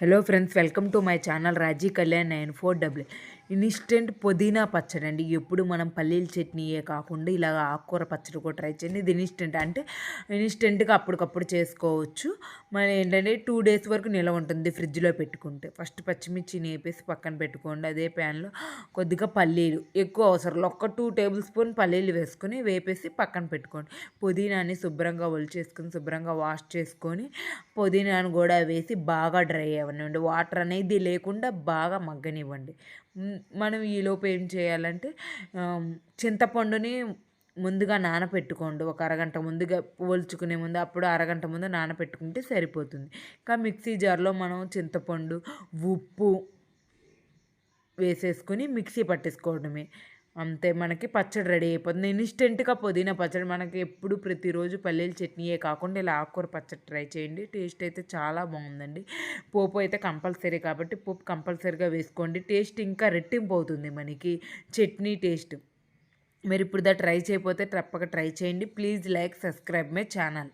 Hello friends welcome to my channel Raji Kalyan nine four double instant పుదీనా పచ్చడి అండి. ఎప్పుడు మనం పల్లీల చట్నీయే కాకుండా ఇలాగ ఆకుకూర పచ్చడి కూడా ట్రై చేయండి. ఇది ఇన్స్టెంట్. అంటే ఇన్స్టెంట్గా అప్పటికప్పుడు చేసుకోవచ్చు. మరి ఏంటంటే టూ డేస్ వరకు నిల్వ ఉంటుంది ఫ్రిడ్జ్లో పెట్టుకుంటే. ఫస్ట్ పచ్చిమిర్చి నేపేసి పక్కన పెట్టుకోండి. అదే ప్యాన్లో కొద్దిగా పల్లీలు. ఎక్కువ అవసరం ఒక్క టూ టేబుల్ స్పూన్ పల్లీలు వేసుకొని వేపేసి పక్కన పెట్టుకోండి. పుదీనాని శుభ్రంగా ఒలిచేసుకుని శుభ్రంగా వాష్ చేసుకొని పుదీనాను కూడా వేసి బాగా డ్రై అవ్వనివ్వండి. వాటర్ అనేది లేకుండా బాగా మగ్గనివ్వండి. మనం ఈలోపు ఏం చేయాలంటే చింతపండుని ముందుగా నానపెట్టుకోండి. ఒక అరగంట ముందుగా పోల్చుకునే ముందు అప్పుడు అరగంట ముందు నానపెట్టుకుంటే సరిపోతుంది. ఇంకా మిక్సీ జార్లో మనం చింతపండు ఉప్పు వేసేసుకొని మిక్సీ పట్టేసుకోవడమే. అంతే మనకి పచ్చడి రెడీ అయిపోతుంది. ఇన్స్టెంట్గా పుదీనా పచ్చడి మనకి ఎప్పుడు ప్రతిరోజు పల్లీల చట్నీయే కాకుండా ఇలా ఆకుకూర పచ్చడి ట్రై చేయండి. టేస్ట్ అయితే చాలా బాగుందండి. పోపు అయితే కంపల్సరీ కాబట్టి పోపు కంపల్సరీగా వేసుకోండి. టేస్ట్ ఇంకా రెట్టింపు అవుతుంది మనకి. చట్నీ టేస్ట్. మీరు ఇప్పుడు దా ట్రై చేయకపోతే తప్పక ట్రై చేయండి. Please like subscribe my channel.